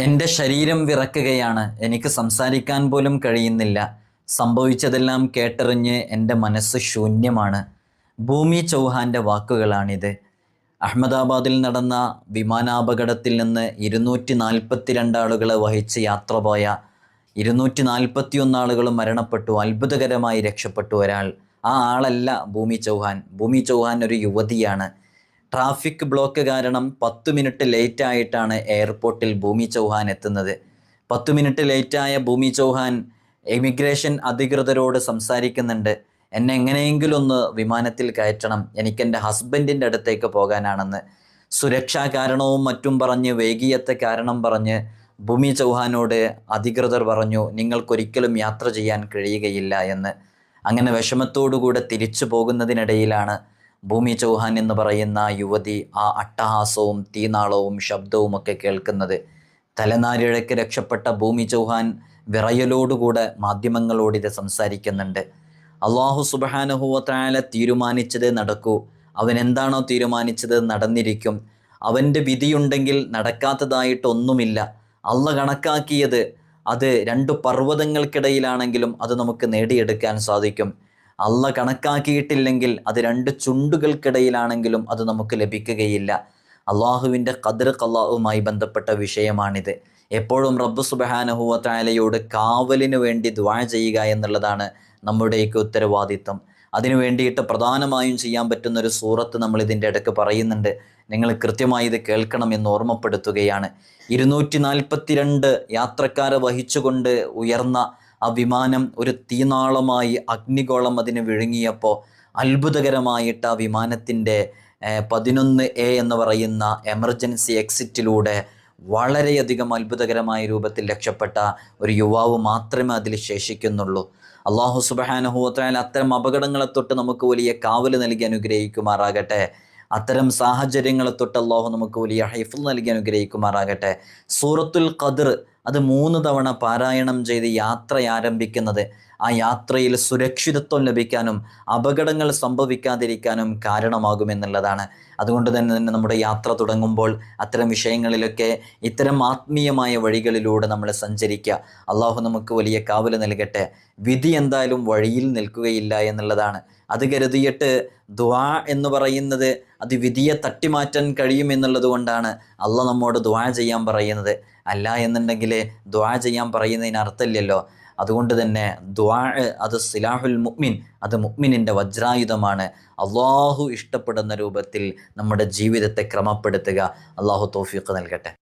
എന്റെ ശരീരം വിറക്കുകയാണ്. എനിക്ക് സംസാരിക്കാൻ പോലും കഴിയുന്നില്ല. സംഭവിച്ചതെല്ലാം കേട്ടറിഞ്ഞ് എന്റെ മനസ്സ് ശൂന്യമാണ്. ഭൂമി ചൗഹാന്റെ വാക്കുകളാണിത്. അഹമ്മദാബാദിൽ നടന്ന വിമാനാപകടത്തിൽ നിന്ന് ഇരുന്നൂറ്റി നാൽപ്പത്തിരണ്ട് ആളുകളെ വഹിച്ച് യാത്ര പോയ ഇരുന്നൂറ്റി നാൽപ്പത്തിയൊന്ന് ആളുകൾ മരണപ്പെട്ടു. അത്ഭുതകരമായി രക്ഷപ്പെട്ടു ഒരാൾ. ആ ആളല്ല ഭൂമി ചൗഹാൻ. ഭൂമി ചൗഹാൻ ഒരു യുവതിയാണ്. ട്രാഫിക് ബ്ലോക്ക് കാരണം പത്ത് മിനിറ്റ് ലേറ്റ് ആയിട്ടാണ് എയർപോർട്ടിൽ ഭൂമി ചൗഹാൻ എത്തുന്നത്. പത്ത് മിനിറ്റ് ലേറ്റായ ഭൂമി ചൗഹാൻ ഇമിഗ്രേഷൻ അധികൃതരോട് സംസാരിക്കുന്നുണ്ട്. എന്നെ എങ്ങനെയെങ്കിലും ഒന്ന് വിമാനത്തിൽ കയറ്റണം. എനിക്ക് എന്റെ ഹസ്ബൻഡിന്റെ അടുത്തേക്ക് പോകാനാണെന്ന്. സുരക്ഷാ കാരണവും മറ്റും പറഞ്ഞ് വൈകിയത്തെ കാരണം പറഞ്ഞ് ഭൂമി ചൗഹാനോട് അധികൃതർ പറഞ്ഞു നിങ്ങൾക്കൊരിക്കലും യാത്ര ചെയ്യാൻ കഴിയുകയില്ല എന്ന്. അങ്ങനെ വിഷമത്തോടുകൂടെ തിരിച്ചു പോകുന്നതിനിടയിലാണ് ഭൂമി ചൗഹാൻ എന്ന് പറയുന്ന യുവതി ആ അട്ടഹാസവും തീനാളവും ശബ്ദവും ഒക്കെ കേൾക്കുന്നത്. തലനാരിഴയ്ക്ക് രക്ഷപ്പെട്ട ഭൂമി ചൗഹാൻ വിറയലോടുകൂടെ മാധ്യമങ്ങളോട് ഇത് സംസാരിക്കുന്നുണ്ട്. അള്ളാഹു സുബാനുഹുവത്തായാല തീരുമാനിച്ചത് നടക്കൂ. അവൻ എന്താണോ തീരുമാനിച്ചത് നടന്നിരിക്കും. അവന്റെ വിധിയുണ്ടെങ്കിൽ നടക്കാത്തതായിട്ടൊന്നുമില്ല. അള്ള കണക്കാക്കിയത് അത് രണ്ട് പർവതങ്ങൾക്കിടയിലാണെങ്കിലും അത് നമുക്ക് നേടിയെടുക്കാൻ സാധിക്കും. അള്ള കണക്കാക്കിയിട്ടില്ലെങ്കിൽ അത് രണ്ട് ചുണ്ടുകൾക്കിടയിലാണെങ്കിലും അത് നമുക്ക് ലഭിക്കുകയില്ല. അള്ളാഹുവിന്റെ കദർ കള്ളാഹുമായി ബന്ധപ്പെട്ട വിഷയമാണിത്. എപ്പോഴും റബ്ബ് സുബഹാനഹുവത്തായാലയോട് കാവലിന് വേണ്ടി ദ്വാ ചെയ്യുക എന്നുള്ളതാണ് നമ്മുടെയൊക്കെ ഉത്തരവാദിത്വം. അതിനു വേണ്ടിയിട്ട് പ്രധാനമായും ചെയ്യാൻ പറ്റുന്ന ഒരു സൂറത്ത് നമ്മൾ ഇതിന്റെ ഇടയ്ക്ക് പറയുന്നുണ്ട്. നിങ്ങൾ കൃത്യമായി ഇത് കേൾക്കണം എന്ന് ഓർമ്മപ്പെടുത്തുകയാണ്. ഇരുന്നൂറ്റി നാൽപ്പത്തിരണ്ട് യാത്രക്കാരെ വഹിച്ചുകൊണ്ട് ഉയർന്ന ആ വിമാനം ഒരു തീനാളമായി അഗ്നിഗോളം അതിന് വിഴുങ്ങിയപ്പോൾ അത്ഭുതകരമായിട്ട് ആ വിമാനത്തിന്റെ പതിനൊന്ന് എ എന്ന് പറയുന്ന എമർജൻസി എക്സിറ്റിലൂടെ വളരെയധികം അത്ഭുതകരമായ രൂപത്തിൽ രക്ഷപ്പെട്ട ഒരു യുവാവ് മാത്രമേ അതിൽ ശേഷിക്കുന്നുള്ളൂ. അള്ളാഹു സുബഹാനുഹൂത്തായാലും അത്തരം അപകടങ്ങളെ തൊട്ട് നമുക്ക് വലിയ കാവൽ നൽകി അനുഗ്രഹിക്കുമാറാകട്ടെ. അത്തരം സാഹചര്യങ്ങളെ തൊട്ട് അള്ളാഹു നമുക്ക് വലിയ ഹൈഫുൽ നൽകി അനുഗ്രഹിക്കുമാറാകട്ടെ. സൂറത്തുൽ ഖദർ അത് മൂന്ന് തവണ പാരായണം ചെയ്ത് യാത്ര ആരംഭിക്കുന്നത് ആ യാത്രയിൽ സുരക്ഷിതത്വം ലഭിക്കാനും അപകടങ്ങൾ സംഭവിക്കാതിരിക്കാനും കാരണമാകുമെന്നുള്ളതാണ്. അതുകൊണ്ട് തന്നെ നമ്മുടെ യാത്ര തുടങ്ങുമ്പോൾ അത്തരം വിഷയങ്ങളിലൊക്കെ ഇത്തരം ആത്മീയമായ വഴികളിലൂടെ നമ്മൾ സഞ്ചരിക്കുക. അള്ളാഹു നമുക്ക് വലിയ കാവൽ നൽകട്ടെ. വിധി എന്തായാലും വഴിയിൽ നിൽക്കുകയില്ല എന്നുള്ളതാണ്. അത് കരുതിയിട്ട് ദ്വാ എന്ന് പറയുന്നത് അത് വിധിയെ തട്ടിമാറ്റാൻ കഴിയുമെന്നുള്ളത് കൊണ്ടാണ് അള്ള നമ്മോട് ദ്വാ ചെയ്യാൻ പറയുന്നത്. അല്ല എന്നുണ്ടെങ്കിൽ ദ്വാ ചെയ്യാൻ പറയുന്നതിന് അർത്ഥമില്ലല്ലോ. അതുകൊണ്ട് തന്നെ ദ്വാ അത് സിലാഹുൽ മുഅ്മിൻ അത് മുഅ്മിനിന്റെ വജ്രായുധമാണ്. അള്ളാഹു ഇഷ്ടപ്പെടുന്ന രൂപത്തിൽ നമ്മുടെ ജീവിതത്തെ ക്രമപ്പെടുത്തുക. അള്ളാഹു തോഫീഖ് നൽകട്ടെ.